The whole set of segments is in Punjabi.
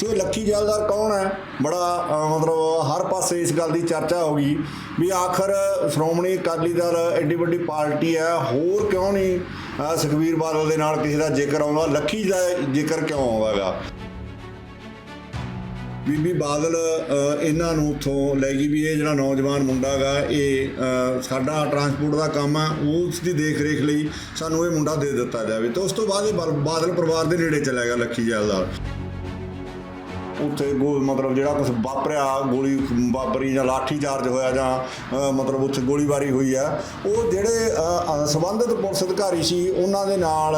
ਸੋ ਇਹ ਲੱਖੀ ਜੈਲਦਾਰ ਕੌਣ ਹੈ? ਬੜਾ ਮਤਲਬ ਹਰ ਪਾਸੇ ਇਸ ਗੱਲ ਦੀ ਚਰਚਾ ਹੋ ਗਈ ਵੀ ਆਖਰ ਸ਼੍ਰੋਮਣੀ ਅਕਾਲੀ ਦਲ ਐਡੀ ਵੱਡੀ ਪਾਰਟੀ ਹੈ ਹੋਰ ਕਿਉਂ ਨਹੀਂ ਅ, ਸੁਖਬੀਰ ਬਾਦਲ ਦੇ ਨਾਲ ਕਿਸੇ ਦਾ ਜ਼ਿਕਰ ਆਉਂਦਾ ਲੱਖੀ ਦਾ ਜ਼ਿਕਰ ਕਿਉਂ ਆਉਂਦਾਗਾ ਬੀਬੀ ਬਾਦਲ ਇਹਨਾਂ ਨੂੰ ਉੱਥੋਂ ਲੈ ਗਈ ਵੀ ਇਹ ਜਿਹੜਾ ਨੌਜਵਾਨ ਮੁੰਡਾ ਗਾ ਇਹ ਸਾਡਾ ਟਰਾਂਸਪੋਰਟ ਦਾ ਕੰਮ ਆ ਉਸ ਦੀ ਦੇਖ ਰੇਖ ਲਈ ਸਾਨੂੰ ਇਹ ਮੁੰਡਾ ਦੇ ਦਿੱਤਾ ਜਾਵੇ। ਤੇ ਉਸ ਤੋਂ ਬਾਅਦ ਇਹ ਬਾਦਲ ਪਰਿਵਾਰ ਦੇ ਨੇੜੇ ਚਲਾ ਗਿਆ ਲੱਖੀ ਜੈਲਦਾਰ ਉੱਥੇ ਗੋ ਮਤਲਬ ਜਿਹੜਾ ਕੁਝ ਵਾਪਰਿਆ ਗੋਲੀ ਵਾਪਰੀ ਜਾਂ ਲਾਠੀ ਚਾਰਜ ਹੋਇਆ ਜਾਂ ਮਤਲਬ ਉੱਥੇ ਗੋਲੀਬਾਰੀ ਹੋਈ ਹੈ ਉਹ ਜਿਹੜੇ ਅ, ਸੰਬੰਧਿਤ ਪੁਲਿਸ ਅਧਿਕਾਰੀ ਸੀ ਉਹਨਾਂ ਦੇ ਨਾਲ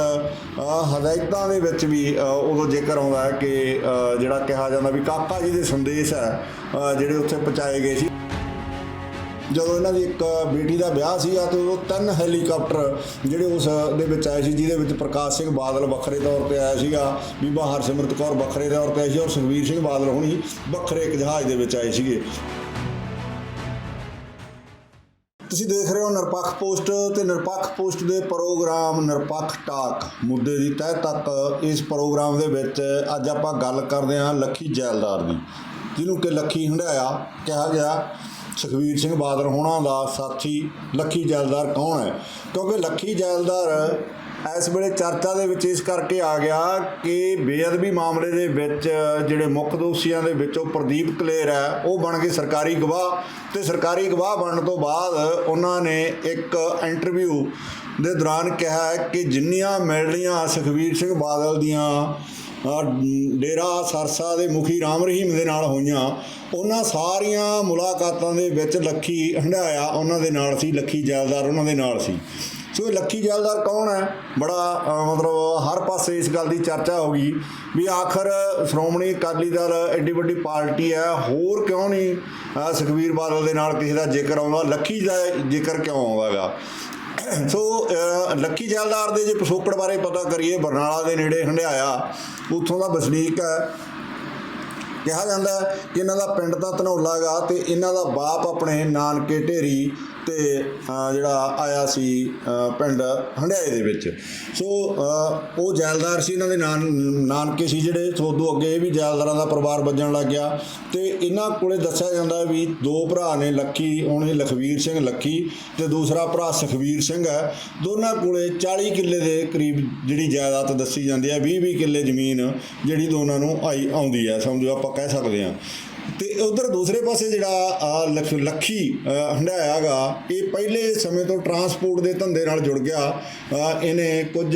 ਹਦਾਇਤਾਂ ਦੇ ਵਿੱਚ ਵੀ ਉਦੋਂ ਜ਼ਿਕਰ ਆਉਂਦਾ ਕਿ ਜਿਹੜਾ ਕਿਹਾ ਜਾਂਦਾ ਵੀ ਕਾਕਾ ਜੀ ਦੇ ਸੰਦੇਸ਼ ਹੈ ਜਿਹੜੇ ਉੱਥੇ ਪਹੁੰਚਾਏ ਗਏ ਸੀ ਜਦੋਂ ਇਹਨਾਂ ਦੀ ਇੱਕ ਬੇਟੀ ਦਾ ਵਿਆਹ ਸੀਗਾ ਤੇ ਉਦੋਂ ਤਿੰਨ ਹੈਲੀਕਾਪਟਰ ਜਿਹੜੇ ਉਸ ਦੇ ਵਿੱਚ ਆਏ ਸੀ, ਜਿਹਦੇ ਵਿੱਚ ਪ੍ਰਕਾਸ਼ ਸਿੰਘ ਬਾਦਲ ਵੱਖਰੇ ਤੌਰ ਤੇ ਆਇਆ ਸੀਗਾ, ਬੀਬਾ ਹਰਸਿਮਰਤ ਕੌਰ ਵੱਖਰੇ ਤੌਰ ਤੇ ਆਈ ਸੀ ਔਰ ਸੁਖਬੀਰ ਸਿੰਘ ਬਾਦਲ ਹੁਣੀ ਵੱਖਰੇ ਇੱਕ ਜਹਾਜ਼ ਦੇ ਵਿੱਚ ਆਏ ਸੀਗੇ। ਤੁਸੀਂ ਦੇਖ ਰਹੇ ਹੋ ਨਿਰਪੱਖ ਪੋਸਟ ਤੇ ਨਿਰਪੱਖ ਪੋਸਟ ਦੇ ਪ੍ਰੋਗਰਾਮ ਨਿਰਪੱਖ ਟਾਕ। ਮੁੱਦੇ ਦੀ ਤਹਿ ਤੱਕ ਇਸ ਪ੍ਰੋਗਰਾਮ ਦੇ ਵਿੱਚ ਅੱਜ ਆਪਾਂ ਗੱਲ ਕਰਦੇ ਹਾਂ ਲੱਖੀ ਜੈਲਦਾਰ ਦੀ, ਜਿਹਨੂੰ ਕਿ ਲੱਖੀ ਹੰਡਾਇਆ ਕਿਹਾ ਗਿਆ ਸੁਖਵੀਰ ਸਿੰਘ ਬਾਦਲ ਹੋਣਾ ਦਾ ਸਾਥੀ ਲੱਖੀ ਜੈਲਦਾਰ ਕੌਣ ਹੈ? ਕਿਉਂਕਿ ਲੱਖੀ ਜੈਲਦਾਰ ਇਸ ਵੇਲੇ ਚਰਚਾ ਦੇ ਵਿੱਚ ਇਸ ਕਰਕੇ ਆ ਗਿਆ ਕਿ ਬੇਅਦਬੀ ਮਾਮਲੇ ਦੇ ਵਿੱਚ ਜਿਹੜੇ ਮੁੱਖ ਦੋਸ਼ੀਆਂ ਦੇ ਵਿੱਚੋਂ ਪ੍ਰਦੀਪ ਕਲੇਰ ਹੈ, ਉਹ ਬਣ ਗਏ ਸਰਕਾਰੀ ਗਵਾਹ ਤੇ ਸਰਕਾਰੀ ਗਵਾਹ ਬਣਨ ਤੋਂ ਬਾਅਦ ਉਹਨਾਂ ਨੇ ਇੱਕ ਇੰਟਰਵਿਊ ਦੇ ਦੌਰਾਨ ਕਿਹਾ ਕਿ ਜਿੰਨੀਆਂ ਮਿਲਣੀਆਂ ਸੁਖਵੀਰ ਸਿੰਘ ਬਾਦਲ ਦੀਆਂ ਡੇਰਾ ਸਰਸਾ ਦੇ ਮੁਖੀ ਰਾਮ ਰਹੀਮ ਦੇ ਨਾਲ ਹੋਈਆਂ ਉਹਨਾਂ ਸਾਰੀਆਂ ਮੁਲਾਕਾਤਾਂ ਦੇ ਵਿੱਚ ਲੱਖੀ ਹੰਡਾਇਆ ਉਹਨਾਂ ਦੇ ਨਾਲ ਸੀ ਲੱਖੀ ਜੈਲਦਾਰ ਉਹਨਾਂ ਦੇ ਨਾਲ ਸੀ। ਸੋ ਇਹ ਲੱਖੀ ਜੈਲਦਾਰ ਕੌਣ ਹੈ? ਬੜਾ ਮਤਲਬ ਹਰ ਪਾਸੇ ਇਸ ਗੱਲ ਦੀ ਚਰਚਾ ਹੋ ਗਈ ਵੀ ਆਖਰ ਸ਼੍ਰੋਮਣੀ ਅਕਾਲੀ ਦਲ ਐਡੀ ਵੱਡੀ ਪਾਰਟੀ ਹੈ ਹੋਰ ਕਿਉਂ ਨਹੀਂ ਅ, ਸੁਖਬੀਰ ਬਾਦਲ ਦੇ ਨਾਲ ਕਿਸੇ ਦਾ ਜ਼ਿਕਰ ਆਉਂਦਾ ਲੱਖੀ ਦਾ ਜ਼ਿਕਰ ਕਿਉਂ ਆਉਂਦਾਗਾ ਸੋ ਲੱਕੀ ਜੈਲਦਾਰ ਦੇ ਜੇ ਪਿਛੋਕੜ ਬਾਰੇ ਪਤਾ ਕਰੀਏ, ਬਰਨਾਲਾ ਦੇ ਨੇੜੇ ਹੰਡਿਆਇਆ, ਉੱਥੋਂ ਦਾ ਵਸਨੀਕ ਹੈ। ਕਿਹਾ ਜਾਂਦਾ ਕਿ ਇਹਨਾਂ ਦਾ ਪਿੰਡ ਤਾਂ ਧਨੌਲਾ ਗਾ ਤੇ ਇਹਨਾਂ ਦਾ ਬਾਪ ਆਪਣੇ ਨਾਨਕੇ ਢੇਰੀ ਤੇ ਜਿਹੜਾ ਆਇਆ ਸੀ ਪਿੰਡ ਹੰਡਿਆਏ ਦੇ ਵਿੱਚ। ਸੋ ਉਹ ਜੈਲਦਾਰ ਸੀ, ਇਹਨਾਂ ਦੇ ਨਾਨ ਨਾਨਕੇ ਸੀ ਜਿਹੜੇ, ਸੋ ਅੱਗੇ ਇਹ ਵੀ ਜੈਲਦਾਰਾਂ ਦਾ ਪਰਿਵਾਰ ਵੱਜਣ ਲੱਗ ਗਿਆ। ਤੇ ਇਹਨਾਂ ਕੋਲੇ ਦੱਸਿਆ ਜਾਂਦਾ ਵੀ ਦੋ ਭਰਾ ਨੇ ਲੱਕੀ, ਉਹਨੇ ਲਖਵੀਰ ਸਿੰਘ ਲੱਕੀ ਤੇ ਦੂਸਰਾ ਭਰਾ ਸੁਖਵੀਰ ਸਿੰਘ ਹੈ। ਦੋਨਾਂ ਕੋਲੇ 40 ਕਿੱਲੇ ਦੇ ਕਰੀਬ ਜਿਹੜੀ ਜਾਇਦਾਦ ਦੱਸੀ ਜਾਂਦੀ ਹੈ 20 20 ਕਿੱਲੇ ਜ਼ਮੀਨ ਜਿਹੜੀ ਦੋਨਾਂ ਨੂੰ ਆਈ, ਆਉਂਦੀ ਹੈ, ਸਮਝੋ ਆਪਾਂ ਕਹਿ ਸਕਦੇ ਹਾਂ। ਤੇ ਉਧਰ ਦੂਸਰੇ ਪਾਸੇ ਜਿਹੜਾ ਆਹ ਲੱਖੀ ਅਹ, ਗਾ ਇਹ ਪਹਿਲੇ ਸਮੇਂ ਤੋਂ ਟਰਾਂਸਪੋਰਟ ਦੇ ਧੰਦੇ ਨਾਲ ਜੁੜ ਗਿਆ। ਇਹਨੇ ਕੁਝ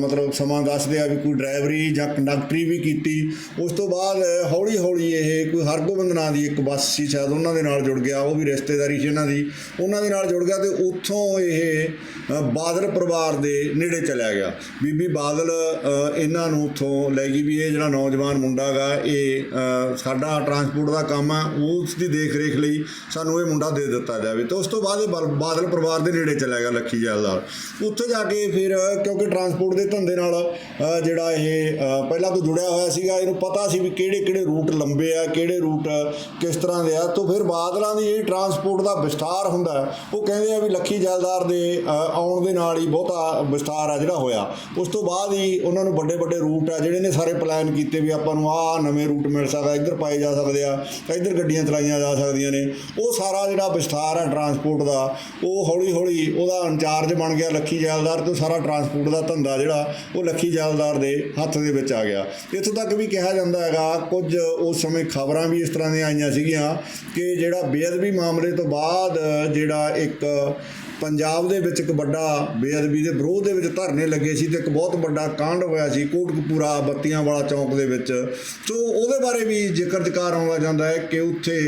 ਮਤਲਬ ਸਮਾਂ ਦੱਸਦੇ ਆ ਵੀ ਕੋਈ ਡਰਾਈਵਰੀ ਜਾਂ ਕੰਡਕਟਰੀ ਵੀ ਕੀਤੀ। ਉਸ ਤੋਂ ਬਾਅਦ ਹੌਲੀ ਹੌਲੀ ਇਹ ਕੋਈ ਹਰਗੋਬਿੰਦ ਨਾਂ ਦੀ ਇੱਕ ਬੱਸ ਸੀ ਸ਼ਾਇਦ ਉਹਨਾਂ ਦੇ ਨਾਲ ਜੁੜ ਗਿਆ ਉਹ ਵੀ ਰਿਸ਼ਤੇਦਾਰੀ ਸੀ ਉਹਨਾਂ ਦੀ। ਉਹਨਾਂ ਦੇ ਨਾਲ ਜੁੜ ਗਿਆ ਤੇ ਉੱਥੋਂ ਇਹ ਬਾਦਲ ਪਰਿਵਾਰ ਦੇ ਨੇੜੇ ਚਲਿਆ ਗਿਆ। ਬੀਬੀ ਬਾਦਲ ਇਹਨਾਂ ਨੂੰ ਉੱਥੋਂ ਲੈ ਗਈ ਵੀ ਇਹ ਜਿਹੜਾ ਨੌਜਵਾਨ ਮੁੰਡਾ ਗਾ ਇਹ ਸਾਡਾ ਟਰਾਂਸਪੋਰਟ ਦਾ ਕੰਮ ਆ ਉਸ ਦੀ ਦੇਖ ਰੇਖ ਲਈ ਸਾਨੂੰ ਇਹ ਮੁੰਡਾ ਦੇ ਦਿੱਤਾ ਜਾਵੇ। ਤੇ ਉਸ ਤੋਂ ਬਾਅਦ ਇਹ ਬਲ- ਬਾਦਲ ਪਰਿਵਾਰ ਦੇ ਨੇੜੇ ਚਲਾ ਗਿਆ ਲੱਖੀ ਜੈਲਦਾਰ ਉੱਥੇ ਜਾ ਕੇ ਫਿਰ, ਕਿਉਂਕਿ ਟਰਾਂਸਪੋਰਟ ਦੇ ਧੰਦੇ ਨਾਲ ਜਿਹੜਾ ਇਹ ਪਹਿਲਾਂ ਤੋਂ ਜੁੜਿਆ ਹੋਇਆ ਸੀਗਾ, ਇਹਨੂੰ ਪਤਾ ਸੀ ਵੀ ਕਿਹੜੇ ਕਿਹੜੇ ਰੂਟ ਲੰਬੇ ਆ, ਕਿਹੜੇ ਰੂਟ ਕਿਸ ਤਰ੍ਹਾਂ ਦੇ ਆ। ਤੋਂ ਫਿਰ ਬਾਦਲਾਂ ਦੀ ਇਹ ਟਰਾਂਸਪੋਰਟ ਦਾ ਵਿਸਥਾਰ ਹੁੰਦਾ, ਉਹ ਕਹਿੰਦੇ ਆ ਵੀ ਲੱਖੀ ਜੈਲਦਾਰ ਦੇ ਆਉਣ ਦੇ ਨਾਲ ਹੀ ਬਹੁਤਾ ਵਿਸਥਾਰ ਆ ਜਿਹੜਾ ਹੋਇਆ। ਉਸ ਤੋਂ ਬਾਅਦ ਹੀ ਉਹਨਾਂ ਨੂੰ ਵੱਡੇ ਵੱਡੇ ਰੂਟ ਆ, ਜਿਹੜੇ ਨੇ ਸਾਰੇ ਪਲਾਨ ਕੀਤੇ ਵੀ ਆਪਾਂ ਨੂੰ ਆਹ ਨਵੇਂ ਰੂਟ ਮਿਲ ਸਕਦਾ, ਇੱਧਰ ਪਾਏ ਜਾ ਸਕਦੇ ਆ। ਇੱਧਰ ਗੱਡੀਆਂ ਚਲਾਈਆਂ ਜਾ ਸਕਦੀਆਂ ਨੇ। ਉਹ ਸਾਰਾ ਜਿਹੜਾ ਵਿਸਥਾਰ ਹੈ ਟਰਾਂਸਪੋਰਟ ਦਾ, ਉਹ ਹੌਲੀ ਹੌਲੀ ਉਹਦਾ ਇੰਚਾਰਜ ਬਣ ਗਿਆ ਲੱਖੀ ਜੈਲਦਾਰ ਤੋਂ ਸਾਰਾ ਟਰਾਂਸਪੋਰਟ ਦਾ ਧੰਦਾ ਜਿਹੜਾ, ਉਹ ਲੱਖੀ ਜੈਲਦਾਰ ਦੇ ਹੱਥ ਦੇ ਵਿੱਚ ਆ ਗਿਆ। ਇੱਥੋਂ ਤੱਕ ਵੀ ਕਿਹਾ ਜਾਂਦਾ ਹੈਗਾ, ਕੁਝ ਉਸ ਸਮੇਂ ਖਬਰਾਂ ਵੀ ਇਸ ਤਰ੍ਹਾਂ ਦੀਆਂ ਆਈਆਂ ਸੀਗੀਆਂ ਕਿ ਜਿਹੜਾ ਬੇਅਦਬੀ ਮਾਮਲੇ ਤੋਂ ਬਾਅਦ ਜਿਹੜਾ ਇੱਕ ਪੰਜਾਬ ਦੇ ਵਿੱਚ ਇੱਕ ਵੱਡਾ ਬੇਅਦਬੀ ਦੇ ਵਿਰੋਧ ਦੇ ਵਿੱਚ ਧਰਨੇ ਲੱਗੇ ਸੀ ਤੇ ਇੱਕ ਬਹੁਤ ਵੱਡਾ ਕਾਂਡ ਹੋਇਆ ਸੀ, ਕੋਟਕਪੂਰਾ ਬੱਤੀਆਂ ਵਾਲਾ ਚੌਂਕ ਦੇ ਵਿੱਚ। ਸੋ ਉਹਦੇ ਬਾਰੇ ਵੀ ਜ਼ਿਕਰ ਜ਼ਕਾਰ ਆਉਂਦਾ ਜਾਂਦਾ ਹੈ ਕਿ ਉੱਥੇ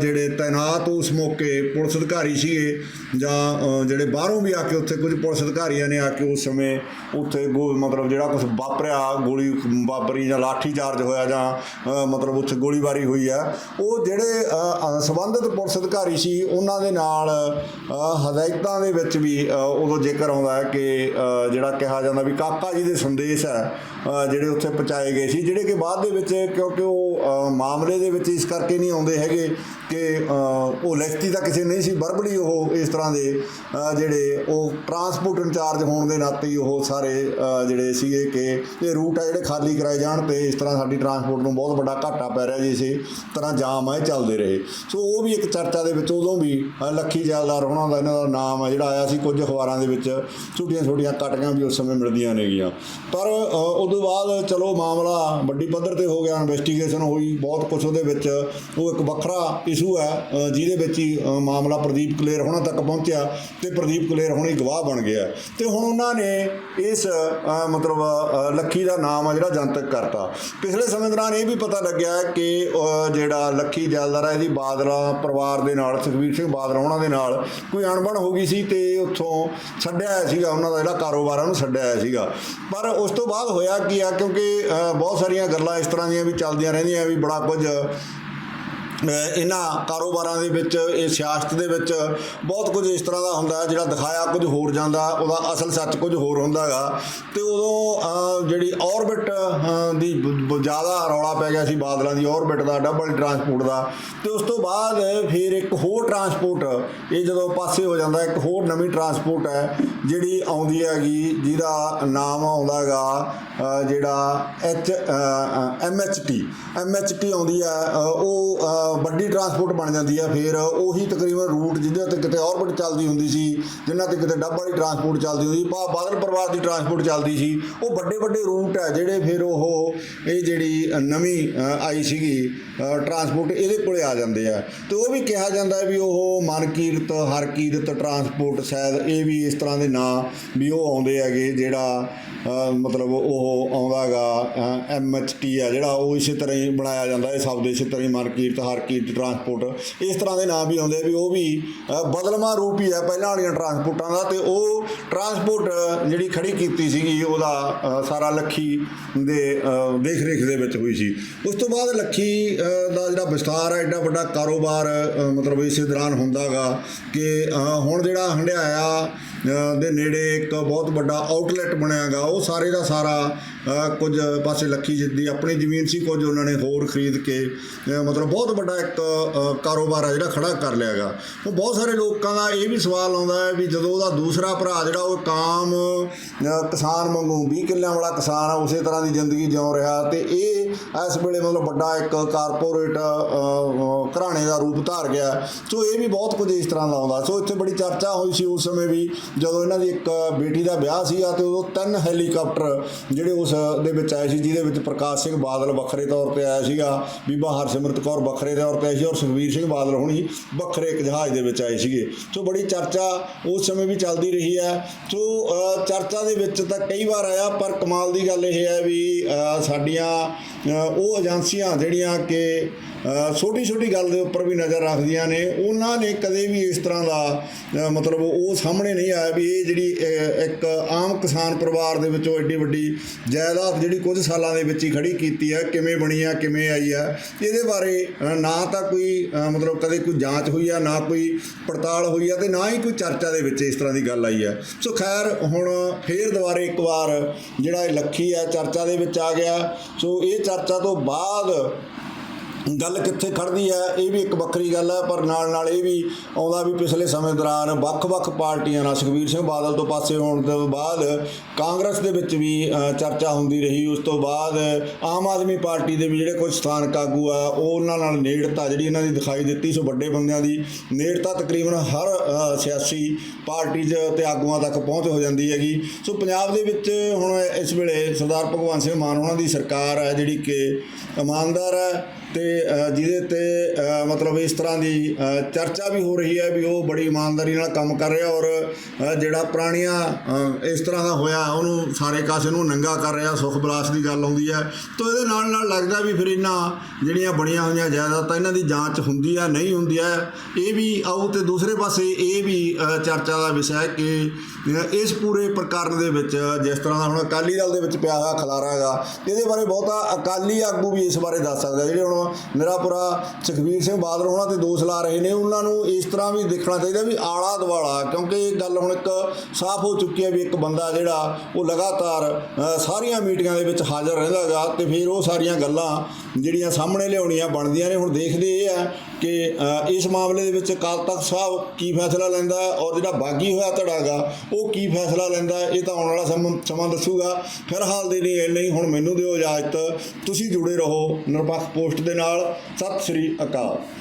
ਜਿਹੜੇ ਤਾਇਨਾਤ ਉਸ ਮੌਕੇ ਪੁਲਿਸ ਅਧਿਕਾਰੀ ਸੀਗੇ ਜਾਂ ਜਿਹੜੇ ਬਾਹਰੋਂ ਵੀ ਆ ਕੇ ਉੱਥੇ ਕੁਝ ਪੁਲਿਸ ਅਧਿਕਾਰੀਆਂ ਨੇ ਆ ਕੇ ਉਸ ਸਮੇਂ ਉੱਥੇ ਗੋ, ਮਤਲਬ ਜਿਹੜਾ ਕੁਝ ਵਾਪਰਿਆ, ਗੋਲੀ ਵਾਪਰੀ ਜਾਂ ਲਾਠੀ ਚਾਰਜ ਹੋਇਆ ਜਾਂ ਮਤਲਬ ਉੱਥੇ ਗੋਲੀਬਾਰੀ ਹੋਈ ਹੈ, ਉਹ ਜਿਹੜੇ ਸੰਬੰਧਿਤ ਪੁਲਿਸ ਅਧਿਕਾਰੀ ਸੀ, ਉਹਨਾਂ ਦੇ ਨਾਲ ਹਦਾਇਤ ਹਦਾਇਤਾਂ ਦੇ ਵਿੱਚ ਵੀ ਉਦੋਂ ਜ਼ਿਕਰ ਆਉਂਦਾ ਹੈ ਕਿ ਜਿਹੜਾ ਕਿਹਾ ਜਾਂਦਾ ਵੀ ਕਾਕਾ ਜੀ ਦੇ ਸੰਦੇਸ਼ ਹੈ ਜਿਹੜੇ ਉੱਥੇ ਪਹੁੰਚਾਏ ਗਏ ਸੀ ਜਿਹੜੇ ਕਿ ਬਾਅਦ ਦੇ ਵਿੱਚ ਕਿਉਂਕਿ ਉਹ ਮਾਮਲੇ ਦੇ ਵਿੱਚ ਇਸ ਕਰਕੇ ਨਹੀਂ ਆਉਂਦੇ ਹੈਗੇ ਕਿ ਉਹ ਲਿਖਤੀ ਤਾਂ ਕਿਸੇ ਨਹੀਂ ਸੀ ਵਰਬਲੀ ਉਹ ਇਸ ਤਰ੍ਹਾਂ ਦੇ ਜਿਹੜੇ ਉਹ ਟਰਾਂਸਪੋਰਟ ਇੰਚਾਰਜ ਹੋਣ ਦੇ ਨਾਤੇ ਹੀ ਉਹ ਸਾਰੇ ਜਿਹੜੇ ਸੀਗੇ ਕਿ ਇਹ ਰੂਟ ਆ ਜਿਹੜੇ ਖਾਲੀ ਕਰਾਏ ਜਾਣ ਤੇ ਇਸ ਤਰ੍ਹਾਂ ਸਾਡੀ ਟਰਾਂਸਪੋਰਟ ਨੂੰ ਬਹੁਤ ਵੱਡਾ ਘਾਟਾ ਪੈ ਰਿਹਾ ਜੀ ਇਸੇ ਤਰ੍ਹਾਂ ਜਾਮ ਆ ਇਹ ਚੱਲਦੇ ਰਹੇ। ਸੋ ਉਹ ਵੀ ਇੱਕ ਚਰਚਾ ਦੇ ਵਿੱਚ ਉਦੋਂ ਵੀ ਲੱਖੀ ਜੈਲਦਾਰ ਉਹਨਾਂ ਦਾ ਇਹਨਾਂ ਦਾ ਨਾਮ ਆ ਜਿਹੜਾ ਆਇਆ ਸੀ ਕੁਝ ਅਖਬਾਰਾਂ ਦੇ ਵਿੱਚ ਛੋਟੀਆਂ ਛੋਟੀਆਂ ਕਟੀਆਂ ਵੀ ਉਸ ਸਮੇਂ ਮਿਲਦੀਆਂ ਨੇਗੀਆਂ। ਪਰ ਅ, ਤੋਂ ਬਾਅਦ ਚਲੋ ਮਾਮਲਾ ਵੱਡੀ ਪੱਧਰ ਤੇ ਹੋ ਗਿਆ ਇਨਵੈਸਟੀਗੇਸ਼ਨ ਹੋਈ ਬਹੁਤ ਕੁਝ ਉਹਦੇ ਵਿੱਚ। ਉਹ ਇੱਕ ਵੱਖਰਾ ਇਸ਼ੂ ਹੈ ਜਿਹਦੇ ਵਿੱਚ ਹੀ ਮਾਮਲਾ ਪ੍ਰਦੀਪ ਕਲੇਰ ਹੋਣਾ ਤੱਕ ਪਹੁੰਚਿਆ ਤੇ ਪ੍ਰਦੀਪ ਕਲੇਰ ਹੁਣੀ ਗਵਾਹ ਬਣ ਗਿਆ। ਤੇ ਹੁਣ ਉਹਨਾਂ ਨੇ ਇਸ ਮਤਲਬ ਲੱਖੀ ਦਾ ਨਾਮ ਆ ਜਿਹੜਾ ਜਨਤਕ ਕਰਤਾ। ਪਿਛਲੇ ਸਮੇਂ ਦੌਰਾਨ ਇਹ ਵੀ ਪਤਾ ਲੱਗਿਆ ਕਿ ਜਿਹੜਾ ਲੱਖੀ ਜੈਲਦਾਰ ਹੈ ਇਹਦੀ ਬਾਦਲਾ ਪਰਿਵਾਰ ਦੇ ਨਾਲ, ਸੁਖਬੀਰ ਸਿੰਘ ਬਾਦਲ ਉਹਨਾਂ ਦੇ ਨਾਲ ਕੋਈ ਅਣਬਣ ਹੋ ਗਈ ਸੀ ਤੇ ਉੱਥੋਂ ਛੱਡਿਆ ਆਇਆ ਸੀਗਾ। ਉਹਨਾਂ ਦਾ ਜਿਹੜਾ ਕਾਰੋਬਾਰ ਆ, ਉਹਨੂੰ ਛੱਡਿਆ ਆਇਆ ਸੀਗਾ। ਪਰ ਉਸ ਤੋਂ ਬਾਅਦ ਹੋਇਆ ਕੀ ਆ ਕਿਉਂਕਿ ਬਹੁਤ ਸਾਰੀਆਂ ਗੱਲਾਂ ਇਸ ਤਰ੍ਹਾਂ ਦੀਆਂ ਵੀ ਚੱਲਦੀਆਂ ਰਹਿੰਦੀਆਂ ਵੀ ਬੜਾ ਕੁਝ ਇਹਨਾਂ ਕਾਰੋਬਾਰਾਂ ਦੇ ਵਿੱਚ, ਇਹ ਸਿਆਸਤ ਦੇ ਵਿੱਚ ਬਹੁਤ ਕੁਝ ਇਸ ਤਰ੍ਹਾਂ ਦਾ ਹੁੰਦਾ ਜਿਹੜਾ ਦਿਖਾਇਆ ਕੁਝ ਹੋਰ ਜਾਂਦਾ, ਉਹਦਾ ਅਸਲ ਸੱਚ ਕੁਝ ਹੋਰ ਹੁੰਦਾ ਹੈਗਾ। ਤੇ ਉਦੋਂ ਜਿਹੜੀ ਔਰਬਿਟ ਦੀ ਜ਼ਿਆਦਾ ਰੌਲਾ ਪੈ ਗਿਆ ਸੀ ਬਾਦਲਾਂ ਦੀ, ਔਰਬਿਟ ਦਾ, ਡਬਲ ਟਰਾਂਸਪੋਰਟ ਦਾ। ਤੇ ਉਸ ਤੋਂ ਬਾਅਦ ਫਿਰ ਇੱਕ ਹੋਰ ਟਰਾਂਸਪੋਰਟ, ਇਹ ਜਦੋਂ ਪਾਸੇ ਹੋ ਜਾਂਦਾ, ਇੱਕ ਹੋਰ ਨਵੀਂ ਟਰਾਂਸਪੋਰਟ ਹੈ, ਜਿਹੜੀ ਆਉਂਦੀ ਹੈਗੀ, ਜਿਹਦਾ ਨਾਮ ਆਉਂਦਾ ਹੈਗਾ ਜਿਹੜਾ H M H T. M H T ਆਉਂਦੀ ਹੈ ਉਹ ਵੱਡੀ ਟਰਾਂਸਪੋਰਟ ਬਣ ਜਾਂਦੀ ਹੈ ਫਿਰ ਉਹੀ ਤਕਰੀਬਨ ਰੂਟ ਜਿਹਦੇ ਤੇ ਕਿਤੇ ਔਰਬਿਟ ਚੱਲਦੀ ਹੁੰਦੀ ਸੀ ਜਿਨ੍ਹਾਂ ਤੇ ਕਿਤੇ ਡੱਬ ਵਾਲੀ ਟਰਾਂਸਪੋਰਟ ਚੱਲਦੀ ਹੁੰਦੀ ਸੀ ਬਾ- ਬਾਦਲ ਪਰਿਵਾਰ ਦੀ ਟਰਾਂਸਪੋਰਟ ਚੱਲਦੀ ਸੀ, ਉਹ ਵੱਡੇ ਵੱਡੇ ਰੂਟ ਹੈ ਜਿਹੜੇ ਫਿਰ ਉਹ ਇਹ ਜਿਹੜੀ ਨਵੀਂ ਆਈ ਸੀਗੀ ਟਰਾਂਸਪੋਰਟ ਇਹਦੇ ਕੋਲੇ ਆ ਜਾਂਦੇ ਆ। ਤੇ ਉਹ ਵੀ ਕਿਹਾ ਜਾਂਦਾ ਵੀ ਉਹ ਮਨਕੀਰਤ, ਹਰਕੀਰਤ ਟਰਾਂਸਪੋਰਟ ਸ਼ਾਇਦ ਇਹ ਵੀ ਇਸ ਤਰ੍ਹਾਂ ਦੇ ਨਾਂ ਵੀ ਉਹ ਆਉਂਦੇ ਹੈਗੇ ਜਿਹੜਾ ਮਤਲਬ ਉਹ ਆਉਂਦਾਗਾ ਐਮ ਐਚ ਟੀ ਆ ਜਿਹੜਾ ਉਹ ਇਸੇ ਤਰ੍ਹਾਂ ਹੀ ਬਣਾਇਆ ਜਾਂਦਾ, ਇਹ ਸ਼ਬਦ ਇਸੇ ਤਰ੍ਹਾਂ ਹੀ ਮਨਕੀਰਤ, ਹਰਕੀਰਤ ਟਰਾਂਸਪੋਰਟ ਇਸ ਤਰ੍ਹਾਂ ਦੇ ਨਾਮ ਵੀ ਆਉਂਦੇ ਆ ਵੀ ਉਹ ਵੀ ਅ, ਬਦਲਵਾਂ ਰੂਪ ਹੀ ਹੈ ਪਹਿਲਾਂ ਵਾਲੀਆਂ ਟਰਾਂਸਪੋਰਟਾਂ ਦਾ ਤੇ ਉਹ ਟਰਾਂਸਪੋਰਟ ਜਿਹੜੀ ਖੜੀ ਕੀਤੀ ਸੀਗੀ ਉਹਦਾ ਸਾਰਾ ਲੱਖੀ ਦੇ ਦੇਖ ਰੇਖ ਦੇ ਵਿੱਚ ਹੋਈ ਸੀ। ਉਸ ਤੋਂ ਬਾਅਦ ਲੱਖੀ ਦਾ ਜਿਹੜਾ ਵਿਸਤਾਰ ਹੈ ਐਡਾ ਵੱਡਾ ਕਾਰੋਬਾਰ ਮਤਲਬ ਇਸੇ ਦੌਰਾਨ ਹੁੰਦਾਗਾ ਕਿ ਹੁਣ ਜਿਹੜਾ ਹੰਡਿਆਇਆ ਦੇ ਨੇੜੇ ਇੱਕ ਬਹੁਤ ਵੱਡਾ ਆਊਟਲੈਟ ਬਣਿਆਗਾ ਉਹ ਸਾਰੇ ਦਾ ਸਾਰਾ ਕੁਝ ਪਾਸੇ ਲੱਖੀ ਜਿੱਦੀ, ਆਪਣੀ ਜ਼ਮੀਨ ਸੀ, ਕੁਝ ਉਹਨਾਂ ਨੇ ਹੋਰ ਖਰੀਦ ਕੇ ਮਤਲਬ ਬਹੁਤ ਵੱਡਾ ਇੱਕ ਕਾਰੋਬਾਰ ਆ ਜਿਹੜਾ ਖੜਾ ਕਰ ਲਿਆਗਾ ਉਹ ਬਹੁਤ ਸਾਰੇ ਲੋਕਾਂ ਦਾ ਇਹ ਵੀ ਸਵਾਲ ਆਉਂਦਾ ਹੈ ਵੀ ਜਦੋਂ ਉਹਦਾ ਦੂਸਰਾ ਭਰਾ ਜਿਹੜਾ ਉਹ ਕਾਮ ਕਿਸਾਨ ਵਾਂਗੂ 20 ਕਿੱਲਿਆਂ ਵਾਲਾ ਕਿਸਾਨ ਆ, ਉਸੇ ਤਰ੍ਹਾਂ ਦੀ ਜ਼ਿੰਦਗੀ ਜਿਉ ਰਿਹਾ ਤੇ ਇਹ ਇਸ ਵੇਲੇ ਮਤਲਬ ਵੱਡਾ ਇੱਕ ਕਾਰਪੋਰੇਟ ਘਰਾਣੇ ਦਾ ਰੂਪ ਧਾਰ ਗਿਆ। ਸੋ ਇਹ ਵੀ ਬਹੁਤ ਕੁਝ ਇਸ ਤਰ੍ਹਾਂ ਦਾ ਆਉਂਦਾ। ਸੋ ਇੱਥੇ ਬੜੀ ਚਰਚਾ ਹੋਈ ਸੀ ਉਸ ਸਮੇਂ ਵੀ, ਜਦੋਂ ਇਹਨਾਂ ਦੀ ਇੱਕ ਬੇਟੀ ਦਾ ਵਿਆਹ ਸੀਗਾ ਤੇ ਉਦੋਂ ਤਿੰਨ ਹੈਲੀਕਾਪਟਰ ਜਿਹੜੇ ਉਸ ਦੇ ਵਿੱਚ ਆਏ ਸੀ, ਜਿਹਦੇ ਵਿੱਚ ਪ੍ਰਕਾਸ਼ ਸਿੰਘ ਬਾਦਲ ਵੱਖਰੇ ਤੌਰ ਤੇ ਆਇਆ ਸੀਗਾ, ਬੀਬਾ ਹਰਸਿਮਰਤ ਕੌਰ ਵੱਖਰੇ ਤੌਰ ਤੇ ਆਈ ਸੀ ਔਰ ਸੁਖਬੀਰ ਸਿੰਘ ਬਾਦਲ ਹੁਣੀ ਵੱਖਰੇ ਇੱਕ ਜਹਾਜ਼ ਦੇ ਵਿੱਚ ਆਏ ਸੀਗੇ। ਸੋ ਬੜੀ ਚਰਚਾ ਉਸ ਸਮੇਂ ਵੀ ਚੱਲਦੀ ਰਹੀ ਹੈ ਸੋ ਚਰਚਾ ਦੇ ਵਿੱਚ ਤਾਂ ਕਈ ਵਾਰ ਆਇਆ, ਪਰ ਕਮਾਲ ਦੀ ਗੱਲ ਇਹ ਹੈ ਵੀ ਸਾਡੀਆਂ ਉਹ ਏਜੰਸੀਆਂ ਜਿਹੜੀਆਂ ਕਿ ਛੋਟੀ ਛੋਟੀ ਗੱਲ ਦੇ ਉੱਪਰ ਵੀ ਨਜ਼ਰ ਰੱਖਦੀਆਂ ਨੇ, ਉਹਨਾਂ ਨੇ ਕਦੇ ਵੀ ਇਸ ਤਰ੍ਹਾਂ ਦਾ ਮਤਲਬ ਉਹ ਸਾਹਮਣੇ ਨਹੀਂ ਆਇਆ ਵੀ ਇਹ ਜਿਹੜੀ ਇੱਕ ਆਮ ਕਿਸਾਨ ਪਰਿਵਾਰ ਦੇ ਵਿੱਚੋਂ ਐਡੀ ਵੱਡੀ ਜਾਇਦਾਦ ਜਿਹੜੀ ਕੁਝ ਸਾਲਾਂ ਦੇ ਵਿੱਚ ਹੀ ਖੜੀ ਕੀਤੀ ਹੈ, ਕਿਵੇਂ ਬਣੀ ਆ, ਕਿਵੇਂ ਆਈ ਆ, ਇਹਦੇ ਬਾਰੇ ਨਾ ਤਾਂ ਕੋਈ ਮਤਲਬ ਕਦੇ ਕੋਈ ਜਾਂਚ ਹੋਈ ਆ, ਨਾ ਕੋਈ ਪੜਤਾਲ ਹੋਈ ਆ ਤੇ ਨਾ ਹੀ ਕੋਈ ਚਰਚਾ ਦੇ ਵਿੱਚ ਇਸ ਤਰ੍ਹਾਂ ਦੀ ਗੱਲ ਆਈ ਆ। ਸੋ ਖੈਰ, ਹੁਣ ਫੇਰ ਦੁਬਾਰੇ ਇੱਕ ਵਾਰ ਜਿਹੜਾ ਲੱਖੀ ਆ, ਚਰਚਾ ਦੇ ਵਿੱਚ ਆ ਗਿਆ, ਸੋ ਇਹ ਚਰਚਾ ਤੋਂ ਬਾਅਦ ਗੱਲ ਕਿੱਥੇ ਖੜਦੀ ਹੈ, ਇਹ ਵੀ ਇੱਕ ਵੱਖਰੀ ਗੱਲ ਹੈ, ਪਰ ਨਾਲ ਨਾਲ ਇਹ ਵੀ ਆਉਂਦਾ ਵੀ ਪਿਛਲੇ ਸਮੇਂ ਦੌਰਾਨ ਵੱਖ-ਵੱਖ ਪਾਰਟੀਆਂ ਨਾਲ ਸੁਖਬੀਰ ਸਿੰਘ ਬਾਦਲ ਤੋਂ ਪਾਸੇ ਹੋਣ ਤੋਂ ਬਾਅਦ ਕਾਂਗਰਸ ਦੇ ਵਿੱਚ ਵੀ ਚਰਚਾ ਹੁੰਦੀ ਰਹੀ। ਉਸ ਤੋਂ ਬਾਅਦ ਆਮ ਆਦਮੀ ਪਾਰਟੀ ਦੇ ਵੀ ਜਿਹੜੇ ਕੁਝ ਸਥਾਨਕ ਆਗੂ ਆ, ਉਹ ਉਹਨਾਂ ਨਾਲ ਨੇੜਤਾ ਜਿਹੜੀ ਇਹਨਾਂ ਦੀ ਦਿਖਾਈ ਦਿੱਤੀ ਸੋ ਵੱਡੇ ਬੰਦਿਆਂ ਦੀ, ਨੇੜਤਾ ਤਕਰੀਬਨ ਹਰ ਸਿਆਸੀ ਪਾਰਟੀ 'ਚ ਤੇ ਆਗੂਆਂ ਤੱਕ ਪਹੁੰਚ ਹੋ ਜਾਂਦੀ ਹੈਗੀ। ਸੋ ਪੰਜਾਬ ਦੇ ਵਿੱਚ ਹੁਣ ਇਸ ਵੇਲੇ ਸਰਦਾਰ ਭਗਵੰਤ ਸਿੰਘ ਮਾਨ, ਉਹਨਾਂ ਦੀ ਸਰਕਾਰ ਹੈ ਜਿਹੜੀ ਕਿ ਇਮਾਨਦਾਰ ਹੈ। ਤੇ ਜਿਹਦੇ ਤੇ ਮਤਲਬ ਇਸ ਤਰ੍ਹਾਂ ਦੀ ਚਰਚਾ ਵੀ ਹੋ ਰਹੀ ਹੈ ਵੀ ਉਹ ਬੜੀ ਇਮਾਨਦਾਰੀ ਨਾਲ ਕੰਮ ਕਰ ਰਿਹਾ ਔਰ ਜਿਹੜਾ ਪੁਰਾਣੀਆਂ ਇਸ ਤਰ੍ਹਾਂ ਦਾ ਹੋਇਆ, ਉਹਨੂੰ ਸਾਰੇ ਕਾਸੇ ਨੂੰ ਨੰਗਾ ਕਰ ਰਿਹਾ, ਸੁਖ ਬਲਾਸ ਦੀ ਗੱਲ ਆਉਂਦੀ ਹੈ। ਤਾਂ ਇਹਦੇ ਨਾਲ ਨਾਲ ਲੱਗਦਾ ਵੀ ਫਿਰ ਇਹਨਾਂ ਜਿਹੜੀਆਂ ਬਣੀਆਂ ਹੋਈਆਂ ਜਾਇਦਾਦਾਂ ਇਹਨਾਂ ਦੀ ਜਾਂਚ ਹੁੰਦੀ ਆ ਨਹੀਂ ਹੁੰਦੀ ਹੈ। ਇਹ ਵੀ ਆਉ ਤੇ ਦੂਸਰੇ ਪਾਸੇ ਇਹ ਵੀ ਚਰਚਾ ਦਾ ਵਿਸ਼ਾ ਹੈ ਕਿ ਇਸ ਪੂਰੇ ਪ੍ਰਕਰਨ ਦੇ ਵਿੱਚ, ਜਿਸ ਤਰ੍ਹਾਂ ਦਾ ਹੁਣ ਅਕਾਲੀ ਦਲ ਦੇ ਵਿੱਚ ਪਿਆ ਹੋਇਆ ਖਲਾਰਾ ਹੈਗਾ, ਇਹਦੇ ਬਾਰੇ ਬਹੁਤਾ ਅਕਾਲੀ ਆਗੂ ਵੀ ਇਸ ਬਾਰੇ ਦੱਸ ਸਕਦਾ, ਜਿਹੜੇ ਹੁਣ ਨਿਰਾਪੁਰਾ ਸੁਖਬੀਰ ਸਿੰਘ ਬਾਦਲ ਉਹਨਾਂ ਤੇ ਦੋਸ਼ ਲਾ ਰਹੇ ਨੇ। ਉਹਨਾਂ ਨੂੰ ਇਸ ਤਰ੍ਹਾਂ ਵੀ ਦੇਖਣਾ ਚਾਹੀਦਾ ਵੀ ਆਲਾ ਦਵਾਲਾ ਕਿਉਂਕਿ ਇਹ ਗੱਲ ਹੁਣ ਇੱਕ ਸਾਫ਼ ਹੋ ਚੁੱਕੀ ਹੈ ਵੀ ਇੱਕ ਬੰਦਾ ਜਿਹੜਾ, ਉਹ ਲਗਾਤਾਰ ਸਾਰੀਆਂ ਮੀਟਿੰਗਾਂ ਦੇ ਵਿੱਚ ਹਾਜ਼ਰ ਰਹਿੰਦਾ ਹੈਗਾ ਤੇ ਫਿਰ ਉਹ ਸਾਰੀਆਂ ਗੱਲਾਂ ਜਿਹੜੀਆਂ ਸਾਹਮਣੇ ਲਿਆਉਣੀਆਂ ਬਣਦੀਆਂ ਨੇ, ਹੁਣ ਦੇਖਦੇ ਇਹ ਆ ਕਿ ਇਸ ਮਾਮਲੇ ਦੇ ਵਿੱਚ ਅਕਾਲ ਤਖਤ ਸਾਹਿਬ ਕੀ ਫੈਸਲਾ ਲੈਂਦਾ ਔਰ ਜਿਹੜਾ ਬਾਗੀ ਹੋਇਆ ਧੜਾ ਗਾ ਉਹ ਕੀ ਫੈਸਲਾ ਲੈਂਦਾ ਇਹ ਤਾਂ ਆਉਣ ਵਾਲਾ ਸਮਾਂ ਸਮਾਂ ਦੱਸੂਗਾ। ਫਿਲਹਾਲ ਦੇ ਲਈ ਇੰਨਾ ਹੀ, ਹੁਣ ਮੈਨੂੰ ਦਿਓ ਇਜਾਜ਼ਤ। ਤੁਸੀਂ ਜੁੜੇ ਰਹੋ ਨਿਰਪੱਖ ਪੋਸਟ ਦੇ ਦੇ ਨਾਲ ਸਤਿ ਸ੍ਰੀ ਅਕਾਲ।